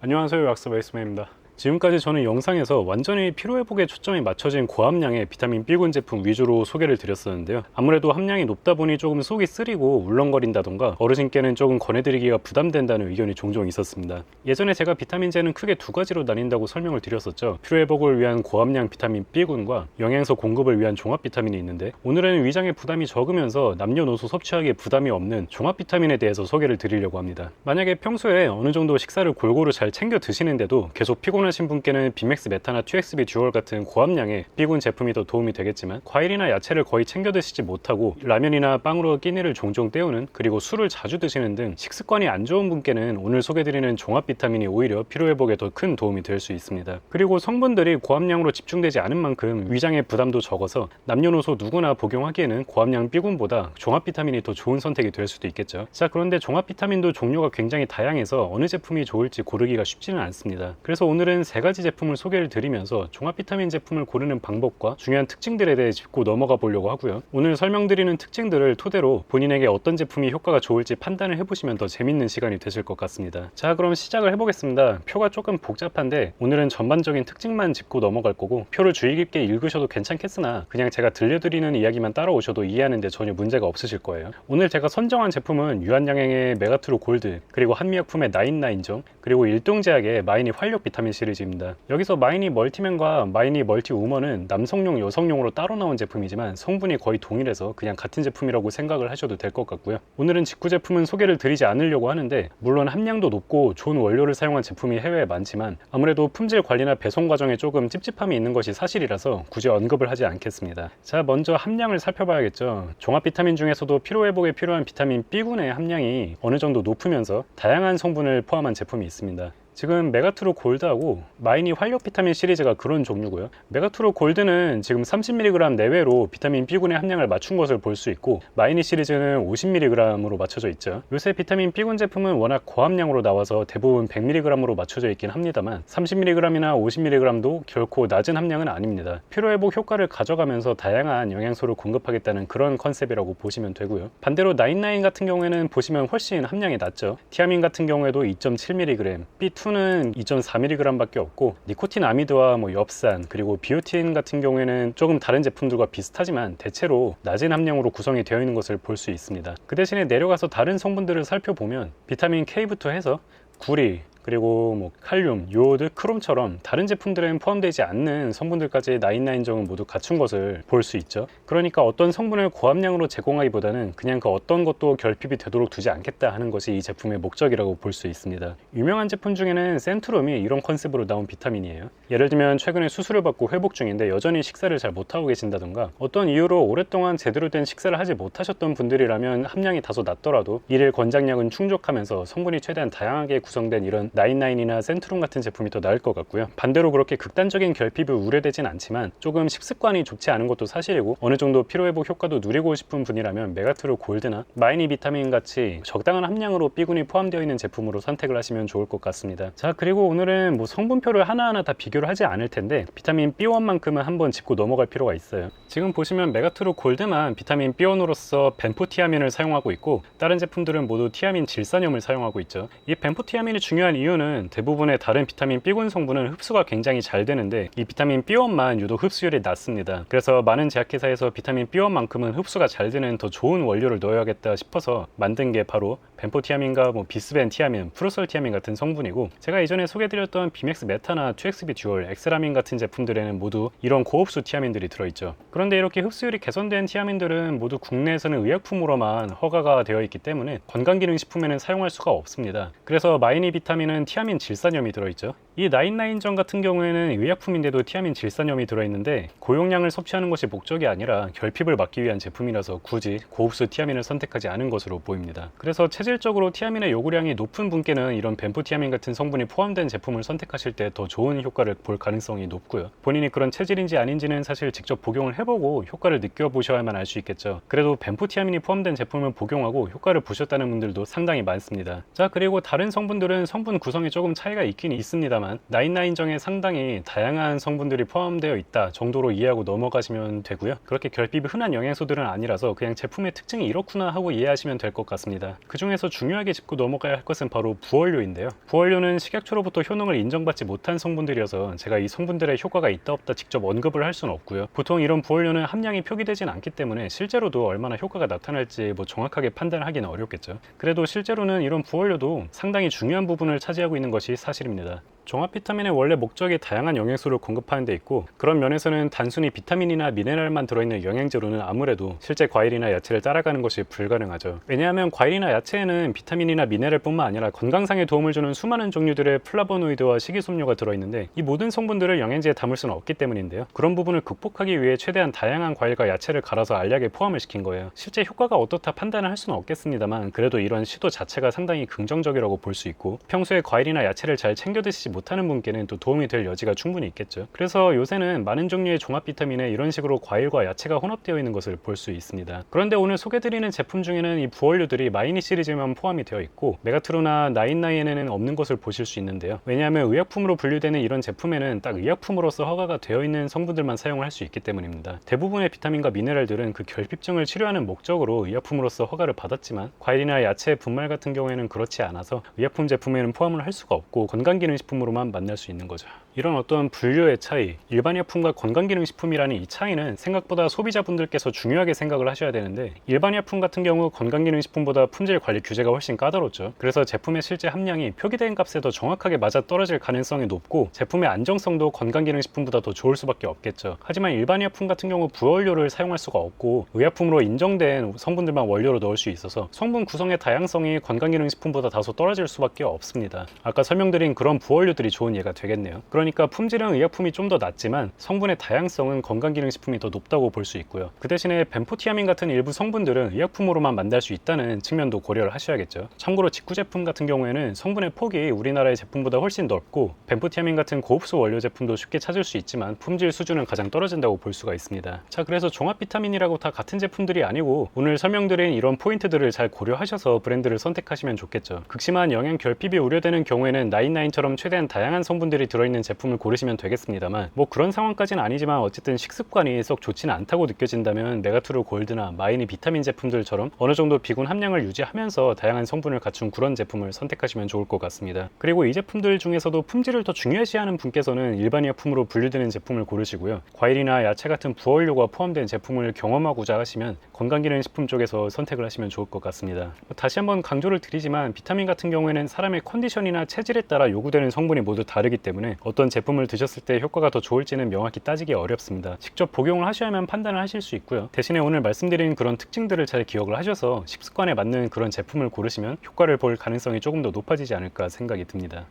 안녕하세요. 약사 베이스맨입니다 지금까지 저는 영상에서 완전히 피로회복에 초점이 맞춰진 고함량의 비타민 B군 제품 위주로 소개를 드렸었는데요. 아무래도 함량이 높다 보니 조금 속이 쓰리고 울렁거린다던가 어르신께는 조금 권해드리기가 부담된다는 의견이 종종 있었습니다. 예전에 제가 비타민제는 크게 두 가지로 나뉜다고 설명을 드렸었죠. 피로회복을 위한 고함량 비타민 B군과 영양소 공급을 위한 종합 비타민이 있는데 오늘은 위장에 부담이 적으면서 남녀노소 섭취하기에 부담이 없는 종합 비타민에 대해서 소개를 드리려고 합니다. 만약에 평소에 어느 정도 식사를 골고루 잘 챙겨 드시는데도 계속 피곤 하신 분께는 비맥스 메타나 2XB 듀얼 같은 고함량의 B군 제품이 더 도움이 되겠지만 과일이나 야채를 거의 챙겨 드시지 못하고 라면이나 빵으로 끼니를 종종 때우는 그리고 술을 자주 드시는 등 식습관이 안 좋은 분께는 오늘 소개드리는 종합 비타민이 오히려 피로 회복에 더 큰 도움이 될 수 있습니다. 그리고 성분들이 고함량으로 집중되지 않은 만큼 위장의 부담도 적어서 남녀노소 누구나 복용하기에는 고함량 B군보다 종합 비타민이 더 좋은 선택이 될 수도 있겠죠. 자 그런데 종합 비타민도 종류가 굉장히 다양해서 어느 제품이 좋을지 고르기가 쉽지는 않습니다. 그래서 오늘은 세 가지 제품을 소개를 드리면서 종합 비타민 제품을 고르는 방법과 중요한 특징들에 대해 짚고 넘어가 보려고 하고요. 오늘 설명드리는 특징들을 토대로 본인에게 어떤 제품이 효과가 좋을지 판단을 해보시면 더 재밌는 시간이 되실 것 같습니다. 자 그럼 시작을 해보겠습니다. 표가 조금 복잡한데 오늘은 전반적인 특징만 짚고 넘어갈 거고 표를 주의 깊게 읽으셔도 괜찮겠으나 그냥 제가 들려드리는 이야기만 따라오셔도 이해하는데 전혀 문제가 없으실 거예요. 오늘 제가 선정한 제품은 유한양행의 메가트루 골드 그리고 한미약품의 나인나인정 그리고 일동제약의 마이니 활력 비타민 시리즈입니다. 여기서 마이니 멀티맨과 마이니 멀티 우먼은 남성용 여성용으로 따로 나온 제품이지만 성분이 거의 동일해서 그냥 같은 제품이라고 생각을 하셔도 될 것 같고요. 오늘은 직구 제품은 소개를 드리지 않으려고 하는데 물론 함량도 높고 좋은 원료를 사용한 제품이 해외에 많지만 아무래도 품질 관리나 배송 과정에 조금 찝찝함이 있는 것이 사실이라서 굳이 언급을 하지 않겠습니다. 자 먼저 함량을 살펴봐야겠죠. 종합 비타민 중에서도 피로 회복에 필요한 비타민 B군의 함량이 어느 정도 높으면서 다양한 성분을 포함한 제품이 있습니다. 지금 메가트로 골드하고 마이니 활력 비타민 시리즈가 그런 종류고요. 메가트로 골드는 지금 30mg 내외로 비타민 B군의 함량을 맞춘 것을 볼 수 있고 마이니 시리즈는 50mg으로 맞춰져 있죠. 요새 비타민 B군 제품은 워낙 고함량으로 나와서 대부분 100mg으로 맞춰져 있긴 합니다만 30mg이나 50mg도 결코 낮은 함량은 아닙니다. 피로회복 효과를 가져가면서 다양한 영양소를 공급하겠다는 그런 컨셉이라고 보시면 되고요. 반대로 나인나인 같은 경우에는 보시면 훨씬 함량이 낮죠. 티아민 같은 경우에도 2.7mg, B2 2는 2.4mg밖에 없고 니코틴 아미드와 뭐 엽산 그리고 비오틴 같은 경우에는 조금 다른 제품들과 비슷하지만 대체로 낮은 함량으로 구성이 되어 있는 것을 볼 수 있습니다. 그 대신에 내려가서 다른 성분들을 살펴보면 비타민 K부터 해서 구리, 그리고 뭐 칼륨, 요오드, 크롬처럼 다른 제품들에는 포함되지 않는 성분들까지 나인나인정은 모두 갖춘 것을 볼 수 있죠. 그러니까 어떤 성분을 고함량으로 제공하기보다는 그냥 그 어떤 것도 결핍이 되도록 두지 않겠다 하는 것이 이 제품의 목적이라고 볼 수 있습니다. 유명한 제품 중에는 센트롬이 이런 컨셉으로 나온 비타민이에요. 예를 들면 최근에 수술을 받고 회복 중인데 여전히 식사를 잘 못하고 계신다던가 어떤 이유로 오랫동안 제대로 된 식사를 하지 못하셨던 분들이라면 함량이 다소 낮더라도 일일 권장량은 충족하면서 성분이 최대한 다양하게 구성된 이런 나인나인이나 센트룸 같은 제품이 더 나을 것 같고요. 반대로 그렇게 극단적인 결핍이 우려되진 않지만 조금 식습관이 좋지 않은 것도 사실이고 어느 정도 피로회복 효과도 누리고 싶은 분이라면 메가트로 골드나 마이니 비타민 같이 적당한 함량으로 B군이 포함되어 있는 제품으로 선택을 하시면 좋을 것 같습니다. 자 그리고 오늘은 뭐 성분표를 하나하나 다 비교를 하지 않을 텐데 비타민 B1만큼은 한번 짚고 넘어갈 필요가 있어요. 지금 보시면 메가트로 골드만 비타민 B1으로서 벤포티아민을 사용하고 있고 다른 제품들은 모두 티아민 질산염을 사용하고 있죠. 이 벤포티아민이 중요한 이유 는 대부분의 다른 비타민 B군 성분은 흡수가 굉장히 잘 되는데 이 비타민 B1만 유독 흡수율이 낮습니다. 그래서 많은 제약회사에서 비타민 B1만큼은 흡수가 잘 되는 더 좋은 원료를 넣어야겠다 싶어서 만든 게 바로 벤포티아민과 뭐 비스벤티아민, 프로설티아민 같은 성분이고 제가 이전에 소개드렸던 비맥스 메타나 2XB 듀얼, 엑스라민 같은 제품들에는 모두 이런 고흡수 티아민들이 들어있죠. 그런데 이렇게 흡수율이 개선된 티아민들은 모두 국내에서는 의약품으로만 허가가 되어 있기 때문에 건강기능식품에는 사용할 수가 없습니다. 그래서 마이니 비타민은 티아민 질산염이 들어있죠. 이 나인나인전 같은 경우에는 의약품인데도 티아민 질산염이 들어있는데 고용량을 섭취하는 것이 목적이 아니라 결핍을 막기 위한 제품이라서 굳이 고흡수 티아민을 선택하지 않은 것으로 보입니다. 그래서 체질적으로 티아민의 요구량이 높은 분께는 이런 벤포티아민 같은 성분이 포함된 제품을 선택하실 때 더 좋은 효과를 볼 가능성이 높고요. 본인이 그런 체질인지 아닌지는 사실 직접 복용을 해보고 효과를 느껴보셔야만 알 수 있겠죠. 그래도 벤포티아민이 포함된 제품을 복용하고 효과를 보셨다는 분들도 상당히 많습니다. 자 그리고 다른 성분들은 성분 구성에 조금 차이가 있긴 있습니다만 나인나인정에 상당히 다양한 성분들이 포함되어 있다 정도로 이해하고 넘어가시면 되고요. 그렇게 결핍이 흔한 영양소들은 아니라서 그냥 제품의 특징이 이렇구나 하고 이해하시면 될 것 같습니다. 그 중에서 중요하게 짚고 넘어가야 할 것은 바로 부원료인데요. 부원료는 식약처로부터 효능을 인정받지 못한 성분들이어서 제가 이 성분들의 효과가 있다 없다 직접 언급을 할 수는 없고요. 보통 이런 부원료는 함량이 표기되진 않기 때문에 실제로도 얼마나 효과가 나타날지 뭐 정확하게 판단하기는 어렵겠죠. 그래도 실제로는 이런 부원료도 상당히 중요한 부분을 차지하고 있는 것이 사실입니다. 종합 비타민의 원래 목적이 다양한 영양소를 공급하는 데 있고 그런 면에서는 단순히 비타민이나 미네랄만 들어있는 영양제로는 아무래도 실제 과일이나 야채를 따라가는 것이 불가능하죠. 왜냐하면 과일이나 야채에는 비타민이나 미네랄뿐만 아니라 건강상에 도움을 주는 수많은 종류들의 플라보노이드와 식이섬유가 들어있는데 이 모든 성분들을 영양제에 담을 수는 없기 때문인데요. 그런 부분을 극복하기 위해 최대한 다양한 과일과 야채를 갈아서 알약에 포함을 시킨 거예요. 실제 효과가 어떻다 판단을 할 수는 없겠습니다만 그래도 이런 시도 자체가 상당히 긍정적이라고 볼 수 있고 평소에 과일이나 야채를 잘 챙겨 드시지 못하는 분께는 또 도움이 될 여지가 충분히 있겠죠. 그래서 요새는 많은 종류의 종합 비타민에 이런 식으로 과일과 야채가 혼합되어 있는 것을 볼 수 있습니다. 그런데 오늘 소개드리는 제품 중에는 이 부원료들이 마이니 시리즈만 포함이 되어 있고 메가트루나 나인나인에는 없는 것을 보실 수 있는데요. 왜냐하면 의약품으로 분류되는 이런 제품에는 딱 의약품으로서 허가가 되어 있는 성분들만 사용을 할 수 있기 때문입니다. 대부분의 비타민과 미네랄들은 그 결핍증을 치료하는 목적으로 의약품으로서 허가를 받았지만 과일이나 야채, 분말 같은 경우에는 그렇지 않아서 의약품 제품에는 포함을 할 수가 없고 건강기능식품으로 만 만날 수 있는 거죠. 이런 어떤 분류의 차이, 일반 약품과 건강기능식품이라는 이 차이는 생각보다 소비자분들께서 중요하게 생각을 하셔야 되는데 일반 약품 같은 경우 건강기능식품보다 품질 관리 규제가 훨씬 까다롭죠. 그래서 제품의 실제 함량이 표기된 값에 더 정확하게 맞아 떨어질 가능성이 높고 제품의 안정성도 건강기능식품보다 더 좋을 수밖에 없겠죠. 하지만 일반 약품 같은 경우 부원료를 사용할 수가 없고 의약품으로 인정된 성분들만 원료로 넣을 수 있어서 성분 구성의 다양성이 건강기능식품보다 다소 떨어질 수밖에 없습니다. 아까 설명드린 그런 부원료들이 좋은 예가 되겠네요. 그러니 까 품질은 의약품이 좀 더 낮지만 성분의 다양성은 건강기능식품이 더 높다고 볼 수 있고요. 그 대신에 벤포티아민 같은 일부 성분들은 의약품으로만 만날 수 있다는 측면도 고려를 하셔야겠죠. 참고로 직구 제품 같은 경우에는 성분의 폭이 우리나라의 제품보다 훨씬 넓고 벤포티아민 같은 고흡수 원료 제품도 쉽게 찾을 수 있지만 품질 수준은 가장 떨어진다고 볼 수가 있습니다. 자, 그래서 종합 비타민이라고 다 같은 제품들이 아니고 오늘 설명드린 이런 포인트들을 잘 고려하셔서 브랜드를 선택하시면 좋겠죠. 극심한 영양 결핍이 우려되는 경우에는 나인나인처럼 최대한 다양한 성분들이 들어있는 제품 을 고르시면 되겠습니다만 뭐 그런 상황까지는 아니지만 어쨌든 식습관이 썩 좋지는 않다고 느껴진다면 메가투르 골드나 마이니 비타민 제품들처럼 어느 정도 비군 함량을 유지하면서 다양한 성분을 갖춘 그런 제품을 선택하시면 좋을 것 같습니다. 그리고 이 제품들 중에서도 품질을 더 중요시하는 분께서는 일반 약품으로 분류되는 제품을 고르시고요. 과일이나 야채 같은 부원료가 포함된 제품을 경험하고자 하시면 건강기능식품 쪽에서 선택을 하시면 좋을 것 같습니다. 다시 한번 강조를 드리지만 비타민 같은 경우에는 사람의 컨디션이나 체질에 따라 요구되는 성분이 모두 다르기 때문에 어떤 제품을 드셨을 때 효과가 더 좋을지는 명확히 따지기 어렵습니다. 직접 복용을 하셔야만 판단을 하실 수 있고요. 대신에 오늘 말씀드린 그런 특징들을 잘 기억을 하셔서 식습관에 맞는 그런 제품을 고르시면 효과를 볼 가능성이 조금 더 높아지지 않을까 생각이 듭니다.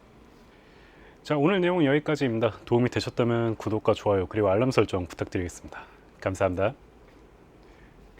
자, 오늘 내용은 여기까지입니다. 도움이 되셨다면 구독과 좋아요 그리고 알람 설정 부탁드리겠습니다. 감사합니다.